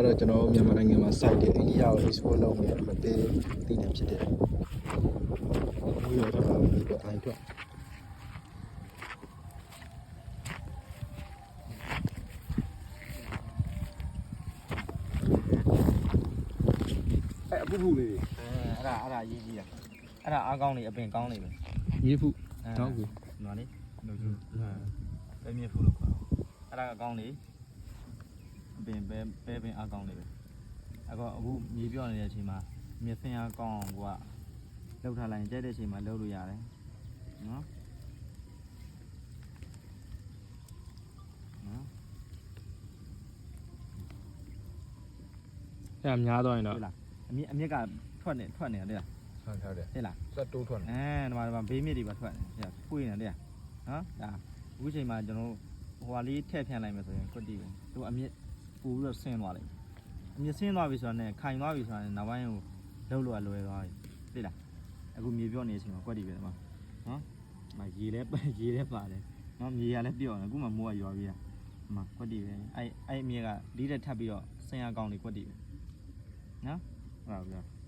ကတော့ကျွန်တော်တို့မြန်မာနိုင်ငံမှာစိုက်တယ်အိန္ဒိယကို export လုပ်နေတယ်မသေးသိနေဖြစ်တယ်ဘူးရောတော့ဒီကအိုင်တော့အဲ့အပူပူလေးအဲအဲ့ဒါအဲ့ဒါရေးကြီးတာအဲ့ဒါအားကောင်းနေအပင်ကောင်းနေပဲရေးဖို့အဲတော့ကူနော်လေလို့ကျပဲမြင့်ဖို့လို့ခေါ်အဲ့ဒါကကောင်းနေအ ပင်ပဲပဲပင်အားကောင်းနေပဲအခုအခုမြေပြော့နေတဲ့အချိန်မှာမြက်စင်အားကောင်းအောင်ကိုကလှုပ်ထားလိုက်ရင်ကြိုက်တဲ့အချိန်မှာလှုပ်လို့ရတယ်နော်နော်အဲ့ဒါများတော့ရင်တော့ဟုတ်လားအမြင့်အမြင့်ကထွက်နေထွက်နေတယ်လားဟုတ်ဟုတ်တယ်ဟုတ်လားစက်တိုးထွက်နေအဲဒီမှာဒီမှာဘေးမြစ်တွေပါထွက်တယ်ဟဲ့ပွေးနေတယ်နော်ဒါအခုချိန်မှာကျွန်တော်ဟိုဟာလေးထည့်ဖြန့်လိုက်မယ်ဆိုရင်ကွတ်တီပဲသူအမြင့် ပူပြီးတော့ဆင်းသွားလိမ့်မယ်အမြင့်ဆင်းသွားပြီဆိုတော့ねခိုင်သွားပြီဆိုတော့နောက်ပိုင်းကိုလှုပ်လို့လွယ်သွားပြီသိလားအခုမြေပြော့နေတဲ့အချိန်မှာကွတ်တီပဲဒီမှာနော်ဒီမှာရေလဲရေလဲပါတယ်နော်မြေရလဲပြော့နေအခုမှမိုးကရွာပြီးတာဒီမှာကွတ်တီပဲအဲ့အဲ့အမြင့်ကဒီတဲ့ထပ်ပြီးတော့ဆင်းရကောင်းနေကွတ်တီပဲနော်ဟုတ်ပါဘူး